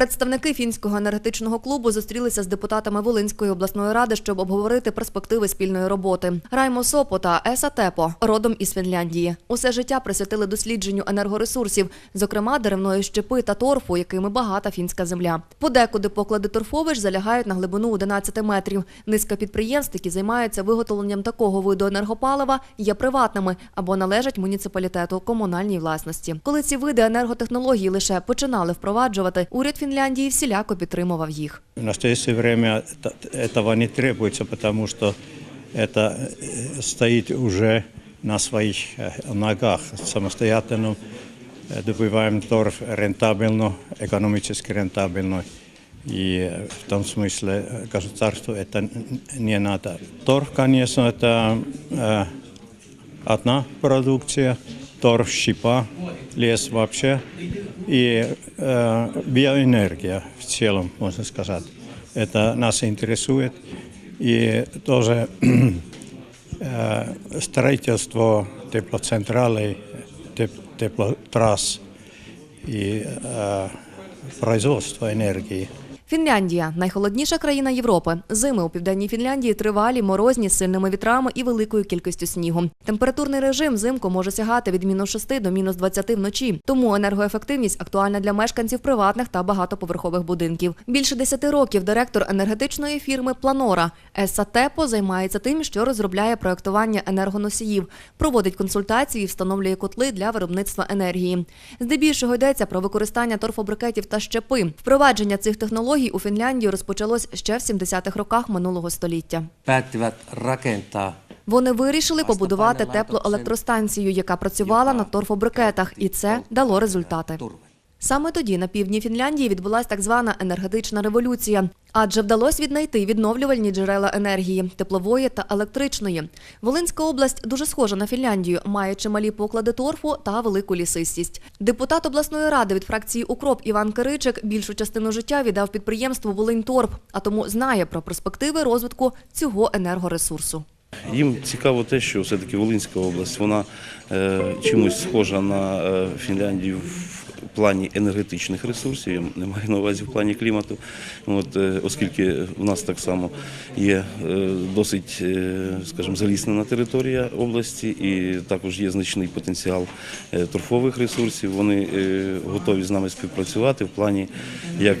Представники фінського енергетичного клубу зустрілися з депутатами Волинської обласної ради, щоб обговорити перспективи спільної роботи. Раймо Сопо та Еса Тепо родом із Фінляндії. Усе життя присвятили дослідженню енергоресурсів, зокрема деревної щепи та торфу, якими багата фінська земля. Подекуди поклади торфовищ залягають на глибину 11 метрів. Низка підприємств, які займаються виготовленням такого виду енергопалива, є приватними або належать муніципалітету комунальній власності. Коли ці види енерготехнологій лише починали впроваджувати, уряд Фінляндії всіляко підтримував їх. В настоящее время т- этого не требуется, потому что это э, стоит уже на своих э, ногах. Самостоятельно э, добываем торф рентабельно, экономически рентабельно. И э, в том смысле э, государству это н- не надо. Торф, конечно, это э, одна продукция, Торф, щепа, лес вообще и э, биоэнергия в целом, можно сказать. Это нас интересует. И тоже э, строительство теплоцентралей, теп- теплотрасс и э, производство энергии. Фінляндія найхолодніша країна Європи. Зими у південній Фінляндії тривалі, морозні з сильними вітрами і великою кількістю снігу. Температурний режим взимку може сягати від мінус 6 до мінус 20 вночі. Тому енергоефективність актуальна для мешканців приватних та багатоповерхових будинків. Більше 10 років директор енергетичної фірми Планора Еса Тепо займається тим, що розробляє проектування енергоносіїв, проводить консультації, і встановлює котли для виробництва енергії. Здебільшого йдеться про використання торфобрикетів та щепи. Впровадження цих технологій у Фінляндії розпочалось ще в 70-х роках минулого століття. Вони вирішили побудувати теплоелектростанцію, яка працювала на торфобрикетах, і це дало результати. Саме тоді на півдні Фінляндії відбулася так звана енергетична революція, адже вдалося віднайти відновлювальні джерела енергії теплової та електричної. Волинська область дуже схожа на Фінляндію, має чималі поклади торфу та велику лісистість. Депутат обласної ради від фракції Укроп Іван Киричик більшу частину життя віддав підприємству Волиньторп, а тому знає про перспективи розвитку цього енергоресурсу. Їм цікаво те, що все-таки Волинська область вона е, чимось схожа на е, Фінляндію плані енергетичних ресурсів, я не маю на увазі в плані клімату. От, е, оскільки в нас так само є е, досить, е, скажімо, заліснена територія області і також є значний потенціал торфових ресурсів. Вони готові з нами співпрацювати в плані як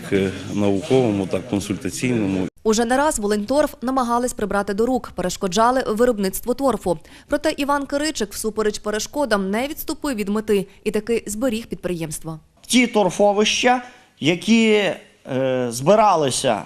науковому, так і консультаційному Уже не раз Волиньторф намагались прибрати до рук, перешкоджали виробництво торфу. Проте Іван Киричик всупереч перешкодам не відступив від мети і таки зберіг підприємство. ті торфовища, які е, збиралися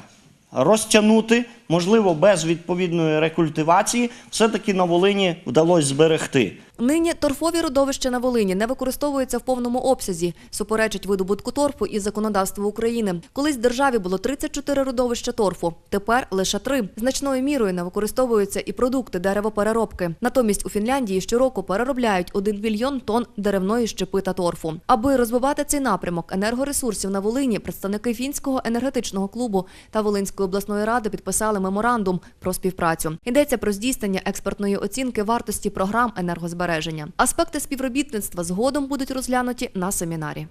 розтягнути, можливо, без відповідної рекультивації, все-таки на Волині вдалося зберегти. Нині торфові родовища на Волині не використовуються в повному обсязі, суперечить видобутку торфу і законодавство України. Колись в державі було 34 родовища торфу, тепер лише три. Значною мірою не використовуються і продукти деревопереробки. Натомість у Фінляндії щороку переробляють 1 мільйон тонн деревної щепи та торфу. Аби розвивати цей напрямок енергоресурсів на Волині, представники фінського енергетичного клубу та Волинської обласної ради підписали меморандум про співпрацю. Йдеться про здійснення експертної оцінки вартості програм енергозбереження. Аспекти співробітництва згодом будуть розглянуті на семінарі.